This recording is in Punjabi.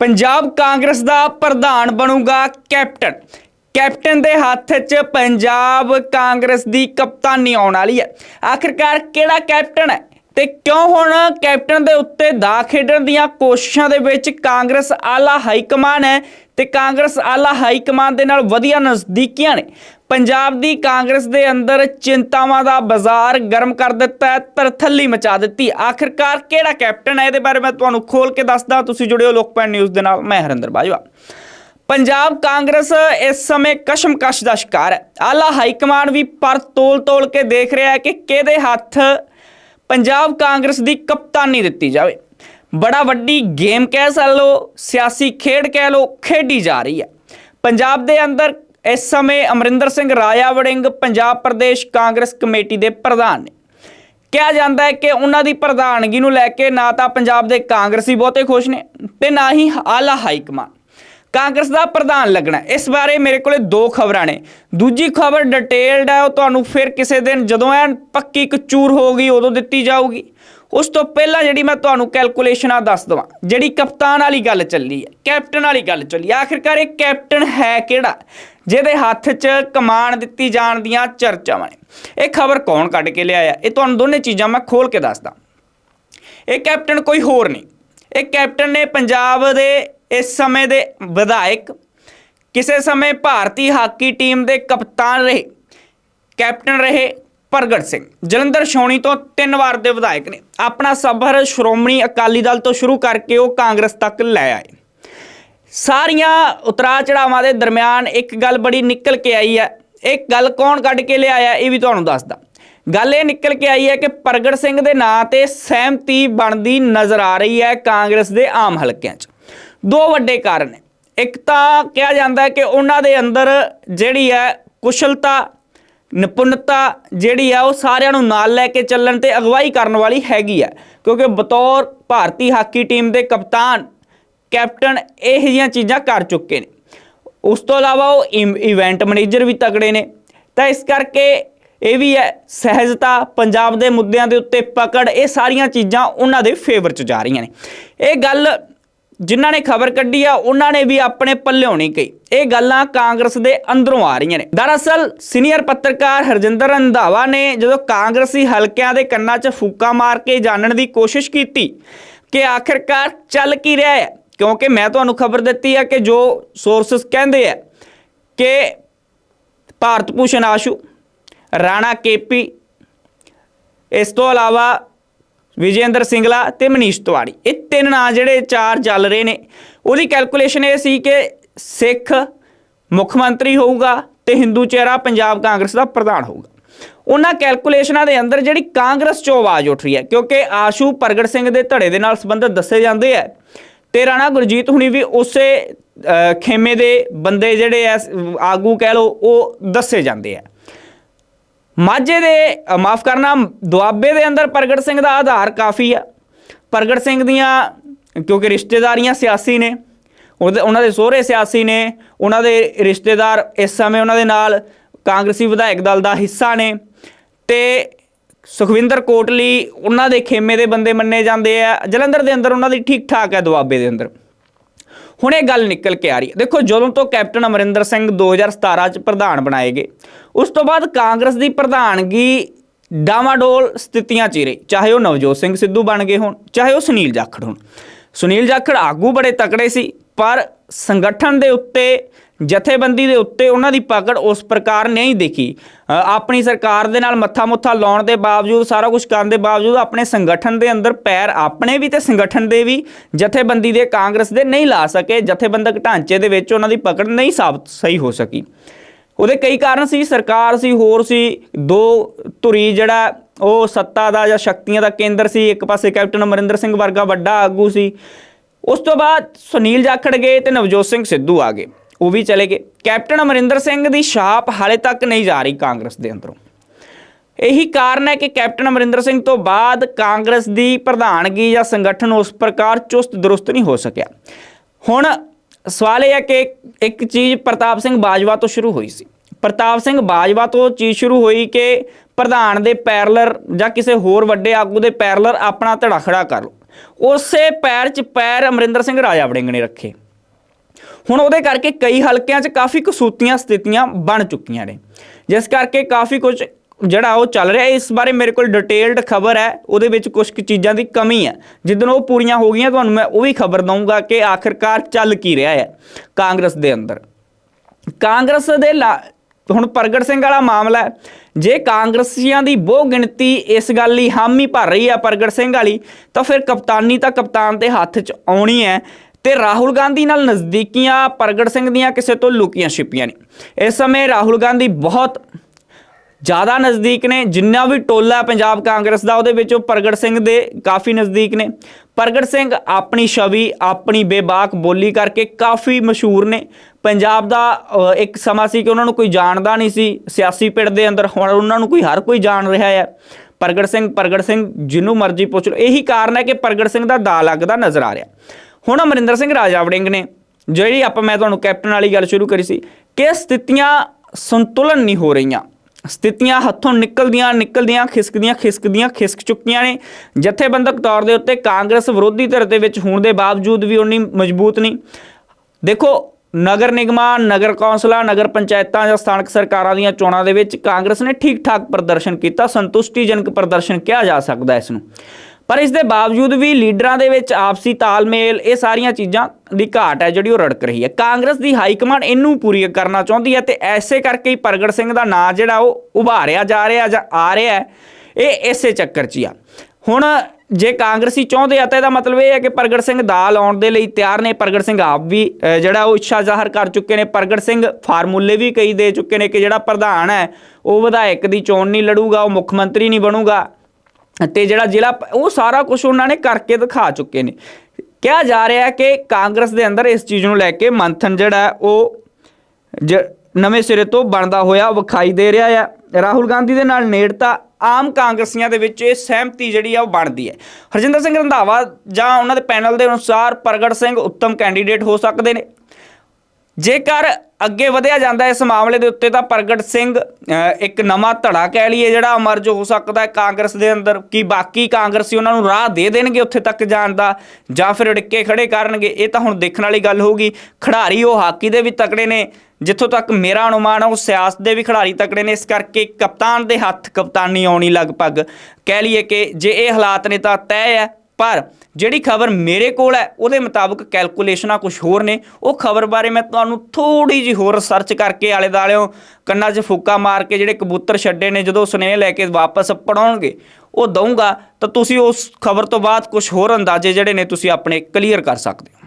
ਪੰਜਾਬ ਕਾਂਗਰਸ ਦਾ ਪ੍ਰਧਾਨ ਬਣੂਗਾ ਕੈਪਟਨ। ਕੈਪਟਨ ਦੇ ਹੱਥ 'ਚ ਪੰਜਾਬ ਕਾਂਗਰਸ ਦੀ ਕਪਤਾਨੀ ਆਉਣ ਵਾਲੀ ਹੈ। ਆਖਿਰਕਾਰ ਕਿਹੜਾ ਕੈਪਟਨ ਹੈ ਤੇ ਕਿਉਂ ਹੁਣ ਕੈਪਟਨ ਦੇ ਉੱਤੇ ਦਾ ਖੇਡਣ ਦੀਆਂ ਕੋਸ਼ਿਸ਼ਾਂ ਦੇ ਵਿੱਚ ਕਾਂਗਰਸ ਆਲਾ ਹਾਈ ਕਮਾਨ ਹੈ ਤੇ ਕਾਂਗਰਸ ਆਲਾ ਹਾਈ ਕਮਾਨ ਦੇ ਨਾਲ ਵਧੀਆ ਨਜ਼ਦੀਕੀਆਂ ਨੇ। ਪੰਜਾਬ ਦੀ ਕਾਂਗਰਸ ਦੇ ਅੰਦਰ ਚਿੰਤਾਵਾਂ ਦਾ ਬਾਜ਼ਾਰ ਗਰਮ ਕਰ ਦਿੱਤਾ ਹੈ, ਤਰਥੱਲੀ ਮਚਾ ਦਿੱਤੀ ਆਖਿਰਕਾਰ ਕਿਹੜਾ ਕੈਪਟਨ ਹੈ? ਇਹਦੇ ਬਾਰੇ ਮੈਂ ਤੁਹਾਨੂੰ ਖੋਲ ਕੇ ਦੱਸਦਾ ਤੁਸੀਂ ਜੁੜਿਓ ਲੋਕਪਾਲ ਨਿਊਜ਼ ਦੇ ਨਾਲ। ਮੈਂ ਹਰਿੰਦਰ ਬਾਜਵਾ। ਪੰਜਾਬ ਕਾਂਗਰਸ ਇਸ ਸਮੇਂ ਕਸ਼ਮਕਸ਼ ਦਾ ਸ਼ਿਕਾਰ ਹੈ। ਆਲਾ ਹਾਈ ਕਮਾਨ ਵੀ ਪਰ ਤੋਲ-ਤੋਲ ਕੇ ਦੇਖ ਰਿਹਾ ਹੈ ਕਿ ਕਿਹਦੇ ਹੱਥ ਪੰਜਾਬ ਕਾਂਗਰਸ ਦੀ ਕਪਤਾਨੀ ਦਿੱਤੀ ਜਾਵੇ। ਬੜਾ ਵੱਡੀ ਗੇਮ ਕਹਿ ਲਓ ਸਿਆਸੀ ਖੇਡ ਕਹਿ ਲਓ, ਖੇਡੀ ਜਾ ਰਹੀ ਹੈ। ਪੰਜਾਬ ਦੇ ਅੰਦਰ ਇਸ ਸਮੇਂ ਅਮਰਿੰਦਰ ਸਿੰਘ ਰਾਜਾ ਵੜਿੰਗ ਪੰਜਾਬ ਪ੍ਰਦੇਸ਼ ਕਾਂਗਰਸ ਕਮੇਟੀ ਦੇ ਪ੍ਰਧਾਨ ਨੇ। ਕਿਹਾ ਜਾਂਦਾ ਹੈ ਕਿ ਉਹਨਾਂ ਦੀ ਪ੍ਰਧਾਨਗੀ ਨੂੰ ਲੈ ਕੇ ਨਾ ਤਾਂ ਪੰਜਾਬ ਦੇ ਕਾਂਗਰਸੀ ਬਹੁਤੇ ਖੁਸ਼ ਨੇ ਤੇ ਨਾ ਹੀ ਆਲਾ ਹਾਈ ਕਮਾਨ ਕਾਂਗਰਸ ਦਾ ਪ੍ਰਧਾਨ ਲੱਗਣਾ ਇਸ ਬਾਰੇ ਮੇਰੇ ਕੋਲੇ ਦੋ ਖਬਰਾਂ ਨੇ। ਦੂਜੀ ਖਬਰ ਡਿਟੇਲਡ ਹੈ, ਉਹ ਤੁਹਾਨੂੰ ਫਿਰ ਕਿਸੇ ਦਿਨ ਜਦੋਂ ਐਨ ਪੱਕੀ ਕਚੂਰ ਹੋ ਗਈ, ਉਦੋਂ ਦਿੱਤੀ ਜਾਊਗੀ। ਉਸ ਤੋਂ ਪਹਿਲਾਂ ਜਿਹੜੀ ਮੈਂ ਤੁਹਾਨੂੰ ਕੈਲਕੂਲੇਸ਼ਨ ਆ ਦੱਸ ਦਵਾਂ, ਜਿਹੜੀ ਕਪਤਾਨ ਵਾਲੀ ਗੱਲ ਚੱਲੀ ਹੈ ਕੈਪਟਨ ਵਾਲੀ ਗੱਲ ਚੱਲੀ ਆਖਿਰਕਾਰ ਇਹ ਕੈਪਟਨ ਹੈ ਕਿਹੜਾ? ਜਿਹਦੇ ਹੱਥ 'ਚ ਕਮਾਨ ਦਿੱਤੀ ਜਾਣ ਦੀਆਂ ਚਰਚਾਵਾਂ ਨੇ। ਇਹ ਖਬਰ ਕੌਣ ਕੱਢ ਕੇ ਲਿਆਇਆ? ਇਹ ਤੁਹਾਨੂੰ ਦੋਨੇ ਚੀਜ਼ਾਂ ਮੈਂ ਖੋਲ ਕੇ ਦੱਸਦਾ। ਇਹ ਕੈਪਟਨ ਕੋਈ ਹੋਰ ਨਹੀਂ। ਇਹ ਕੈਪਟਨ ਨੇ ਪੰਜਾਬ ਦੇ ਇਸ ਸਮੇਂ ਦੇ ਵਿਧਾਇਕ, ਕਿਸੇ ਸਮੇਂ ਭਾਰਤੀ ਹਾਕੀ ਟੀਮ ਦੇ ਕਪਤਾਨ ਰਹੇ। ਕੈਪਟਨ ਰਹੇ। ਪ੍ਰਗਟ ਸਿੰਘ। ਜਲੰਧਰ ਛਾਉਣੀ ਤੋਂ ਤਿੰਨ ਵਾਰ ਦੇ ਵਿਧਾਇਕ ਨੇ ਆਪਣਾ ਸਫ਼ਰ ਸ਼੍ਰੋਮਣੀ ਅਕਾਲੀ ਦਲ ਤੋਂ ਸ਼ੁਰੂ ਕਰਕੇ ਉਹ ਕਾਂਗਰਸ ਤੱਕ ਲੈ ਆਏ। ਸਾਰੀਆਂ ਉਤਰਾ ਚੜਾਵਾਂ ਦੇ ਦਰਮਿਆਨ ਇੱਕ ਗੱਲ ਬੜੀ ਨਿਕਲ ਕੇ ਆਈ ਹੈ। ਇਹ ਗੱਲ ਕੌਣ ਕੱਢ ਕੇ ਲਿਆਇਆ ਇਹ ਵੀ ਤੁਹਾਨੂੰ ਦੱਸਦਾ। ਗੱਲ ਇਹ ਨਿਕਲ ਕੇ ਆਈ ਹੈ ਕਿ ਪ੍ਰਗਟ ਸਿੰਘ ਦੇ ਨਾਂ ਤੇ ਸਹਿਮਤੀ ਬਣਦੀ ਨਜ਼ਰ ਆ ਰਹੀ ਹੈ ਕਾਂਗਰਸ ਦੇ ਆਮ ਹਲਕਿਆਂ 'ਚ। ਦੋ ਵੱਡੇ ਕਾਰਨ ਨੇ। ਇੱਕ ਤਾਂ ਕਿਹਾ ਜਾਂਦਾ ਹੈ ਕਿ ਉਹਨਾਂ ਦੇ ਅੰਦਰ ਜਿਹੜੀ ਹੈ ਕੁਸ਼ਲਤਾ ਨਿਪੁੰਨਤਾ ਜਿਹੜੀ ਆ ਉਹ ਸਾਰਿਆਂ ਨੂੰ ਨਾਲ ਲੈ ਕੇ ਚੱਲਣ ਤੇ ਅਗਵਾਈ ਕਰਨ ਵਾਲੀ ਹੈਗੀ ਆ। ਕਿਉਂਕਿ ਬਤੌਰ ਭਾਰਤੀ ਹਾਕੀ ਟੀਮ ਦੇ ਕਪਤਾਨ, ਕੈਪਟਨ ਇਹ ਜਿਹੀਆਂ ਚੀਜ਼ਾਂ ਕਰ ਚੁੱਕੇ ਨੇ। ਉਸ ਤੋਂ ਇਲਾਵਾ ਉਹ ਇਵੈਂਟ ਮੈਨੇਜਰ ਵੀ ਤਕੜੇ ਨੇ। ਤਾਂ ਇਸ ਕਰਕੇ ਇਹ ਵੀ ਹੈ, ਸਹਿਜਤਾ, ਪੰਜਾਬ ਦੇ ਮੁੱਦਿਆਂ ਦੇ ਉੱਤੇ ਪਕੜ, ਇਹ ਸਾਰੀਆਂ ਚੀਜ਼ਾਂ ਉਹਨਾਂ ਦੇ ਫੇਵਰ 'ਚ ਜਾ ਰਹੀਆਂ ਨੇ। ਇਹ ਗੱਲ ਜਿਨ੍ਹਾਂ ਨੇ ਖਬਰ ਕੱਢੀ ਆ, ਉਹਨਾਂ ਨੇ ਵੀ ਆਪਣੇ ਪੱਲਿਓਂ ਨਹੀਂ ਕਹੀ। ਇਹ ਗੱਲਾਂ ਕਾਂਗਰਸ ਦੇ ਅੰਦਰੋਂ ਆ ਰਹੀਆਂ ਨੇ। ਦਰਅਸਲ, ਸੀਨੀਅਰ ਪੱਤਰਕਾਰ ਹਰਜਿੰਦਰ ਰੰਧਾਵਾ ਨੇ ਜਦੋਂ ਕਾਂਗਰਸੀ ਹਲਕਿਆਂ ਦੇ ਕੰਨਾਂ 'ਚ ਫੂਕਾ ਮਾਰ ਕੇ ਜਾਣਨ ਦੀ ਕੋਸ਼ਿਸ਼ ਕੀਤੀ ਕਿ ਆਖਿਰਕਾਰ ਚੱਲ ਕੀ ਰਿਹਾ ਹੈ, ਕਿਉਂਕਿ ਮੈਂ ਤੁਹਾਨੂੰ ਖਬਰ ਦਿੱਤੀ ਆ ਕਿ ਜੋ ਸੋਰਸਸ ਕਹਿੰਦੇ ਆ ਕਿ ਭਾਰਤ ਭੂਸ਼ਣ ਆਸ਼ੂ, ਰਾਣਾ ਕੇਪੀ, ਇਸ ਤੋਂ ਇਲਾਵਾ ਵਿਜੇਂਦਰ ਸਿੰਗਲਾ ਤੇ ਮਨੀਸ਼ ਤਿਵਾੜੀ। ਇਹ ਤਿੰਨ ਨਾਂ ਜਿਹੜੇ ਚਾਰ ਚੱਲ ਰਹੇ ਨੇ। ਉਹਦੀ ਕੈਲਕੂਲੇਸ਼ਨ ਇਹ ਸੀ ਕਿ ਸਿੱਖ ਮੁੱਖ ਮੰਤਰੀ ਹੋਊਗਾ ਤੇ ਹਿੰਦੂ ਚਿਹਰਾ ਪੰਜਾਬ ਕਾਂਗਰਸ ਦਾ ਪ੍ਰਧਾਨ ਹੋਊਗਾ। ਉਹਨਾਂ ਕੈਲਕੂਲੇਸ਼ਨਾਂ ਦੇ ਅੰਦਰ ਜਿਹੜੀ ਕਾਂਗਰਸ ਚੋਂ ਆਵਾਜ਼ ਉੱਠ ਰਹੀ ਹੈ, ਕਿਉਂਕਿ ਆਸ਼ੂ ਪ੍ਰਗਟ ਸਿੰਘ ਦੇ ਧੜੇ ਦੇ ਨਾਲ ਸੰਬੰਧਿਤ ਦੱਸੇ ਜਾਂਦੇ ਆ ਤੇ ਰਾਣਾ ਗੁਰਜੀਤ ਹੁਣੀ ਵੀ ਉਸੇ ਖੇਮੇ ਦੇ ਬੰਦੇ ਜਿਹੜੇ ਐ ਆਗੂ ਕਹਿ ਲੋ ਉਹ ਦੱਸੇ ਜਾਂਦੇ ਆ। ਮਾਝੇ ਦੇ ਮਾਫ ਕਰਨਾ, ਦੁਆਬੇ ਦੇ ਅੰਦਰ ਪ੍ਰਗਟ ਸਿੰਘ ਦਾ ਆਧਾਰ ਕਾਫੀ ਆ। ਪ੍ਰਗਟ ਸਿੰਘ ਦੀਆਂ, ਕਿਉਂਕਿ ਰਿਸ਼ਤੇਦਾਰੀਆਂ ਸਿਆਸੀ ਨੇ, ਉਹਦੇ, ਉਹਨਾਂ ਦੇ ਸਹੁਰੇ ਸਿਆਸੀ ਨੇ, ਉਹਨਾਂ ਦੇ ਰਿਸ਼ਤੇਦਾਰ ਇਸ ਸਮੇਂ ਉਹਨਾਂ ਦੇ ਨਾਲ ਕਾਂਗਰਸੀ ਵਿਧਾਇਕ ਦਲ ਦਾ ਹਿੱਸਾ ਨੇ ਤੇ ਸੁਖਵਿੰਦਰ ਕੋਟਲੀ ਉਹਨਾਂ ਦੇ ਖੇਮੇ ਦੇ ਬੰਦੇ ਮੰਨੇ ਜਾਂਦੇ ਆ, ਜਲੰਧਰ ਦੇ ਅੰਦਰ ਉਹਨਾਂ ਦੀ ਠੀਕ ਠਾਕ ਹੈ ਦੁਆਬੇ ਦੇ ਅੰਦਰ। ਹੁਣ ਇਹ ਗੱਲ ਨਿਕਲ ਕੇ ਆ ਰਹੀ ਹੈ। ਦੇਖੋ, ਜਦੋਂ ਤੋਂ ਕੈਪਟਨ ਅਮਰਿੰਦਰ ਸਿੰਘ 2017 ਚ ਪ੍ਰਧਾਨ ਬਣਾਏ ਗਏ, ਉਸ ਤੋਂ ਬਾਅਦ ਕਾਂਗਰਸ ਦੀ ਪ੍ਰਧਾਨਗੀ ਡਾਵਾਡੋਲ ਸਥਿਤੀਆਂ ਚ ਹੀ ਰਹੀ। ਚਾਹੇ ਉਹ ਨਵਜੋਤ ਸਿੰਘ ਸਿੱਧੂ ਬਣ ਗਏ ਹੋਣ, ਚਾਹੇ ਉਹ ਸੁਨੀਲ ਜਾਖੜ ਹੋਣ। ਸੁਨੀਲ ਜਾਖੜ ਆਗੂ ਬੜੇ ਤਕੜੇ ਸੀ, ਪਰ ਸੰਗਠਨ ਦੇ ਉੱਤੇ ਜਥੇਬੰਦੀ ਦੇ ਉੱਤੇ ਉਹਨਾਂ ਦੀ ਪਕੜ ਉਸ ਪ੍ਰਕਾਰ ਨਹੀਂ ਦੇਖੀ। ਆਪਣੀ ਸਰਕਾਰ ਦੇ ਨਾਲ ਮੱਥਾ ਮੁੱਥਾ ਲਾਉਣ ਦੇ ਬਾਵਜੂਦ, ਸਾਰਾ ਕੁਝ ਕਰਨ ਦੇ ਬਾਵਜੂਦ ਆਪਣੇ ਸੰਗਠਨ ਦੇ ਅੰਦਰ ਪੈਰ ਆਪਣੇ ਵੀ ਤੇ ਸੰਗਠਨ ਦੇ ਵੀ ਜਥੇਬੰਦੀ ਦੇ ਕਾਂਗਰਸ ਦੇ ਨਹੀਂ ਲਾ ਸਕੇ। ਜਥੇਬੰਦਕ ਢਾਂਚੇ ਦੇ ਵਿੱਚ ਉਹਨਾਂ ਦੀ ਪਕੜ ਨਹੀਂ ਸਾਬਤ ਸਹੀ ਹੋ ਸਕੀ। ਉਹਦੇ ਕਈ ਕਾਰਨ ਸੀ, ਸਰਕਾਰ ਸੀ, ਹੋਰ ਸੀ, ਦੋ ਧੁਰੀ ਜਿਹੜਾ ਉਹ ਸੱਤਾ ਦਾ ਜਾਂ ਸ਼ਕਤੀਆਂ ਦਾ ਕੇਂਦਰ ਸੀ, ਇੱਕ ਪਾਸੇ ਕੈਪਟਨ ਅਮਰਿੰਦਰ ਸਿੰਘ ਵਰਗਾ ਵੱਡਾ ਆਗੂ ਸੀ। ਉਸ ਤੋਂ ਬਾਅਦ ਸੁਨੀਲ ਜਾਖੜ ਗਏ ਤੇ ਨਵਜੋਤ ਸਿੰਘ ਸਿੱਧੂ ਆ ਗਏ। ਉਹ ਵੀ ਚਲੇ ਗਏ। ਕੈਪਟਨ ਅਮਰਿੰਦਰ ਸਿੰਘ ਦੀ ਛਾਪ ਹਾਲੇ ਤੱਕ ਨਹੀਂ ਜਾ ਰਹੀ ਕਾਂਗਰਸ ਦੇ ਅੰਦਰੋਂ। ਇਹੀ ਕਾਰਨ ਹੈ ਕਿ ਕੈਪਟਨ ਅਮਰਿੰਦਰ ਸਿੰਘ ਤੋਂ ਬਾਅਦ ਕਾਂਗਰਸ ਦੀ ਪ੍ਰਧਾਨਗੀ ਜਾਂ ਸੰਗਠਨ ਉਸ ਪ੍ਰਕਾਰ ਚੁਸਤ ਦਰੁਸਤ ਨਹੀਂ ਹੋ ਸਕਿਆ। ਹੁਣ ਸਵਾਲ ਇਹ ਹੈ ਕਿ ਇੱਕ ਚੀਜ਼ ਪ੍ਰਤਾਪ ਸਿੰਘ ਬਾਜਵਾ ਤੋਂ ਸ਼ੁਰੂ ਹੋਈ ਸੀ। ਪ੍ਰਤਾਪ ਸਿੰਘ ਬਾਜਵਾ ਤੋਂ ਚੀਜ਼ ਸ਼ੁਰੂ ਹੋਈ ਕਿ ਪ੍ਰਧਾਨ ਦੇ ਪੈਰਲਰ ਜਾਂ ਕਿਸੇ ਹੋਰ ਵੱਡੇ ਆਗੂ ਦੇ ਪੈਰਲਰ ਆਪਣਾ ਧੜਾ ਖੜਾ ਕਰ ਲਓ। ਉਸੇ ਪੈਰ 'ਚ ਪੈਰ ਅਮਰਿੰਦਰ ਸਿੰਘ ਰਾਜਾ ਵੜਿੰਗ ਨੇ ਰੱਖੇ। ਹੁਣ ਉਹਦੇ ਕਰਕੇ ਕਈ ਹਲਕਿਆਂ 'ਚ ਕਾਫੀ ਕਸੂਤੀਆਂ ਸਥਿਤੀਆਂ ਬਣ ਚੁੱਕੀਆਂ ਨੇ। ਜਿਸ ਕਰਕੇ ਕਾਫੀ ਕੁਝ ਜਿਹੜਾ ਉਹ ਚੱਲ ਰਿਹਾ, ਇਸ ਬਾਰੇ ਮੇਰੇ ਕੋਲ ਡਿਟੇਲਡ ਖਬਰ ਹੈ, ਉਹਦੇ ਵਿੱਚ ਕੁਝ ਕੁ ਚੀਜ਼ਾਂ ਦੀ ਕਮੀ ਹੈ। ਜਿੱਦਣ ਉਹ ਪੂਰੀਆਂ ਹੋ ਗਈਆਂ, ਤੁਹਾਨੂੰ ਮੈਂ ਉਹ ਵੀ ਖਬਰ ਦਊਂਗਾ ਕਿ ਆਖਿਰਕਾਰ ਚੱਲ ਕੀ ਰਿਹਾ ਹੈ ਕਾਂਗਰਸ ਦੇ ਅੰਦਰ। ਕਾਂਗਰਸ ਦੇ ਲਾ- ਹੁਣ ਪ੍ਰਗਟ ਸਿੰਘ ਵਾਲਾ ਮਾਮਲਾ ਹੈ, ਜੇ ਕਾਂਗਰਸੀਆਂ ਦੀ ਬਹੁ ਗਿਣਤੀ ਇਸ ਗੱਲ ਲਈ ਹਾਮੀ ਭਰ ਰਹੀ ਹੈ ਪ੍ਰਗਟ ਸਿੰਘ ਵਾਲੀ, ਤਾਂ ਫਿਰ ਕਪਤਾਨੀ ਤਾਂ ਕਪਤਾਨ ਦੇ ਹੱਥ 'ਚ ਆਉਣੀ ਹੈ। ਤੇ ਰਾਹੁਲ ਗਾਂਧੀ ਨਾਲ ਨਜ਼ਦੀਕੀਆਂ ਪ੍ਰਗਟ ਸਿੰਘ ਦੀਆਂ ਕਿਸੇ ਤੋਂ ਲੁਕੀਆਂ ਛਿਪੀਆਂ ਨੇ ਇਸ ਸਮੇਂ ਰਾਹੁਲ ਗਾਂਧੀ ਬਹੁਤ ਜ਼ਿਆਦਾ ਨਜ਼ਦੀਕ ਨੇ, ਜਿੰਨਾ ਵੀ ਟੋਲਾ ਪੰਜਾਬ ਕਾਂਗਰਸ ਦਾ, ਉਹਦੇ ਵਿੱਚ ਉਹ ਪ੍ਰਗਟ ਸਿੰਘ ਦੇ ਕਾਫੀ ਨਜ਼ਦੀਕ ਨੇ। ਪ੍ਰਗਟ ਸਿੰਘ ਆਪਣੀ ਛਵੀ, ਆਪਣੀ ਬੇਬਾਕ ਬੋਲੀ ਕਰਕੇ ਕਾਫੀ ਮਸ਼ਹੂਰ ਨੇ। ਪੰਜਾਬ ਦਾ ਇੱਕ ਸਮਾਂ ਸੀ ਕਿ ਉਹਨਾਂ ਨੂੰ ਕੋਈ ਜਾਣਦਾ ਨਹੀਂ ਸੀ। ਸਿਆਸੀ ਪਿੜ ਦੇ ਅੰਦਰ ਹੁਣ ਉਹਨਾਂ ਨੂੰ ਕੋਈ, ਹਰ ਕੋਈ ਜਾਣ ਰਿਹਾ ਹੈ। ਪ੍ਰਗਟ ਸਿੰਘ ਪ੍ਰਗਟ ਸਿੰਘ, ਜਿਹਨੂੰ ਮਰਜ਼ੀ ਪੁੱਛ ਲਓ। ਇਹੀ ਕਾਰਨ ਹੈ ਕਿ ਪ੍ਰਗਟ ਸਿੰਘ ਦਾ ਦਾ ਲੱਗਦਾ ਨਜ਼ਰ ਆ ਰਿਹਾ। ਹੁਣ ਅਮਰਿੰਦਰ ਸਿੰਘ ਰਾਜਾ ਵੜਿੰਗ ਨੇ ਜਿਹੜੀ ਆਪਾਂ ਮੈਂ ਤੁਹਾਨੂੰ ਕੈਪਟਨ ਵਾਲੀ ਗੱਲ ਸ਼ੁਰੂ ਕਰੀ ਸੀ ਕਿ ਸਥਿਤੀਆਂ ਸੰਤੁਲਨ ਨਹੀਂ ਹੋ ਰਹੀਆਂ। ਸਥਿਤੀਆਂ ਹੱਥੋਂ ਨਿਕਲਦੀਆਂ ਨਿਕਲਦੀਆਂ, ਖਿਸਕਦੀਆਂ ਖਿਸਕਦੀਆਂ, ਖਿਸਕ ਚੁੱਕੀਆਂ ਨੇ। ਜਥੇਬੰਦਕ ਤੌਰ ਦੇ ਉੱਤੇ ਕਾਂਗਰਸ ਵਿਰੋਧੀ ਧਿਰ ਦੇ ਵਿੱਚ ਹੋਣ ਦੇ ਬਾਵਜੂਦ ਵੀ ਉਨੀ ਮਜ਼ਬੂਤ ਨਹੀਂ। ਦੇਖੋ, ਨਗਰ ਨਿਗਮਾਂ ਨਗਰ ਕੌਂਸਲਾਂ, ਨਗਰ ਪੰਚਾਇਤਾਂ ਜਾਂ ਸਥਾਨਕ ਸਰਕਾਰਾਂ ਦੀਆਂ ਚੋਣਾਂ ਦੇ ਵਿੱਚ ਕਾਂਗਰਸ ਨੇ ਠੀਕ ਠਾਕ ਪ੍ਰਦਰਸ਼ਨ ਕੀਤਾ, ਸੰਤੁਸ਼ਟੀਜਨਕ ਪ੍ਰਦਰਸ਼ਨ ਕਿਹਾ ਜਾ ਸਕਦਾ ਹੈ ਇਸ ਨੂੰ। ਪਰ ਇਸ ਦੇ ਬਾਵਜੂਦ ਵੀ ਲੀਡਰਾਂ ਦੇ ਵਿੱਚ ਆਪਸੀ ਤਾਲਮੇਲ, ਇਹ ਸਾਰੀਆਂ ਚੀਜ਼ਾਂ ਦੀ ਘਾਟ ਹੈ ਜਿਹੜੀ ਉਹ ਰੜਕ ਰਹੀ ਹੈ। ਕਾਂਗਰਸ ਦੀ ਹਾਈ ਕਮਾਂਡ ਇਹਨੂੰ ਪੂਰੀ ਕਰਨਾ ਚਾਹੁੰਦੀ ਹੈ ਤੇ ਐਸੇ ਕਰਕੇ ਹੀ ਪ੍ਰਗਟ ਸਿੰਘ ਦਾ ਨਾਂ ਜਿਹੜਾ ਉਹ ਉਭਾਰਿਆ ਜਾ ਰਿਹਾ ਜਾਂ ਆ ਰਿਹਾ ਹੈ, ਇਹ ਇਸੇ ਚੱਕਰ 'ਚ ਹੀ ਆ। ਹੁਣ ਜੇ ਕਾਂਗਰਸੀ ਚਾਹੁੰਦੇ ਆ ਤਾਂ ਇਹਦਾ ਮਤਲਬ ਇਹ ਹੈ ਕਿ ਪ੍ਰਗਟ ਸਿੰਘ ਦਾਲ ਆਉਣ ਦੇ ਲਈ ਤਿਆਰ ਨੇ। ਪ੍ਰਗਟ ਸਿੰਘ ਆਪ ਵੀ ਜਿਹੜਾ ਉਹ ਇੱਛਾ ਜ਼ਾਹਰ ਕਰ ਚੁੱਕੇ ਨੇ। ਪ੍ਰਗਟ ਸਿੰਘ ਫਾਰਮੂਲੇ ਵੀ ਕਈ ਦੇ ਚੁੱਕੇ ਨੇ ਕਿ ਜਿਹੜਾ ਪ੍ਰਧਾਨ ਹੈ, ਉਹ ਵਿਧਾਇਕ ਦੀ ਚੋਣ ਨਹੀਂ ਲੜੂਗਾ, ਉਹ ਮੁੱਖ ਮੰਤਰੀ ਨਹੀਂ ਬਣੂਗਾ। ਤੇ ਜਿਹੜਾ ਜ਼ਿਲ੍ਹਾ ਪ- ਉਹ ਸਾਰਾ ਕੁਝ ਉਹਨਾਂ ਨੇ ਕਰਕੇ ਦਿਖਾ ਚੁੱਕੇ ਨੇ। ਕਿਹਾ ਜਾ ਰਿਹਾ ਹੈ ਕਿ ਕਾਂਗਰਸ ਦੇ ਅੰਦਰ ਇਸ ਚੀਜ਼ ਨੂੰ ਲੈ ਕੇ ਮੰਥਨ ਜਿਹੜਾ ਉਹ ਜ- ਨਵੇਂ ਸਿਰੇ ਤੋਂ ਬਣਦਾ ਹੋਇਆ, ਵਿਖਾਈ ਦੇ ਰਿਹਾ ਹੈ। ਰਾਹੁਲ ਗਾਂਧੀ ਦੇ ਨਾਲ ਨੇੜਤਾ ਆਮ ਕਾਂਗਰਸੀਆਂ ਦੇ ਵਿੱਚ ਇਹ ਸਹਿਮਤੀ ਜਿਹੜੀ ਆ, ਉਹ ਬਣਦੀ ਹੈ। ਹਰਜਿੰਦਰ ਸਿੰਘ ਰੰਧਾਵਾ ਜਾਂ ਉਹਨਾਂ ਦੇ ਪੈਨਲ ਦੇ ਅਨੁਸਾਰ ਪ੍ਰਗਟ ਸਿੰਘ ਉੱਤਮ ਕੈਂਡੀਡੇਟ ਹੋ ਸਕਦੇ ਨੇ। ਜੇਕਰ ਅੱਗੇ ਵਧਿਆ ਜਾਂਦਾ ਇਸ ਮਾਮਲੇ ਦੇ ਉੱਤੇ ਤਾਂ ਪ੍ਰਗਟ ਸਿੰਘ ਇੱਕ ਨਵਾਂ ਧੜਾ ਕਹਿ ਲਈਏ ਜਿਹੜਾ ਅਮਰਜ ਹੋ ਸਕਦਾ ਹੈ ਕਾਂਗਰਸ ਦੇ ਅੰਦਰ, ਕਿ ਬਾਕੀ ਕਾਂਗਰਸੀ ਉਹਨਾਂ ਨੂੰ ਰਾਹ ਦੇ ਦੇਣਗੇ ਉੱਥੇ ਤੱਕ ਜਾਣ ਦਾ ਜਾਂ ਫਿਰ ਅੜਿੱਕੇ ਖੜੇ ਕਰਨਗੇ, ਇਹ ਤਾਂ ਹੁਣ ਦੇਖਣ ਵਾਲੀ ਗੱਲ ਹੋਊਗੀ। ਖਿਡਾਰੀ ਉਹ ਹਾਕੀ ਦੇ ਵੀ ਤਕੜੇ ਨੇ, ਜਿੱਥੋਂ ਤੱਕ ਮੇਰਾ ਅਨੁਮਾਨ ਹੈ ਉਹ ਸਿਆਸਤ ਦੇ ਵੀ ਖਿਡਾਰੀ ਤਕੜੇ ਨੇ, ਇਸ ਕਰਕੇ ਕਪਤਾਨ ਦੇ ਹੱਥ ਕਪਤਾਨੀ ਆਉਣੀ ਲਗਭਗ। ਕਹਿ ਲਈਏ ਕਿ ਜੇ ਇਹ ਹਾਲਾਤ ਨੇ ਤਾਂ ਤੈਅ ਹੈ ਪਰ ਜਿਹੜੀ ਖਬਰ ਮੇਰੇ ਕੋਲ ਹੈ, ਉਹਦੇ ਮੁਤਾਬਕ ਕੈਲਕੂਲੇਸ਼ਨਾਂ ਕੁਝ ਹੋਰ ਨੇ। ਉਹ ਖਬਰ ਬਾਰੇ ਮੈਂ ਤੁਹਾਨੂੰ ਥੋੜੀ ਜੀ ਹੋਰ ਰਿਸਰਚ ਕਰਕੇ ਆਲੇ ਦਾਲਿਓ ਕੰਨਾਂ 'ਚ ਫੂਕਾ ਮਾਰ ਕੇ ਜਿਹੜੇ ਕਬੂਤਰ ਛੱਡੇ ਨੇ, ਜਦੋਂ ਸੁਨੇਹੇ ਲੈ ਕੇ ਵਾਪਸ ਪੜਾਉਣਗੇ ਉਹ ਦਊਂਗਾ ਤਾਂ ਤੁਸੀਂ ਉਸ ਖਬਰ ਤੋਂ ਬਾਅਦ ਕੁਝ ਹੋਰ ਅੰਦਾਜ਼ੇ ਜਿਹੜੇ ਨੇ ਤੁਸੀਂ ਆਪਣੇ ਕਲੀਅਰ ਕਰ ਸਕਦੇ ਹੋ।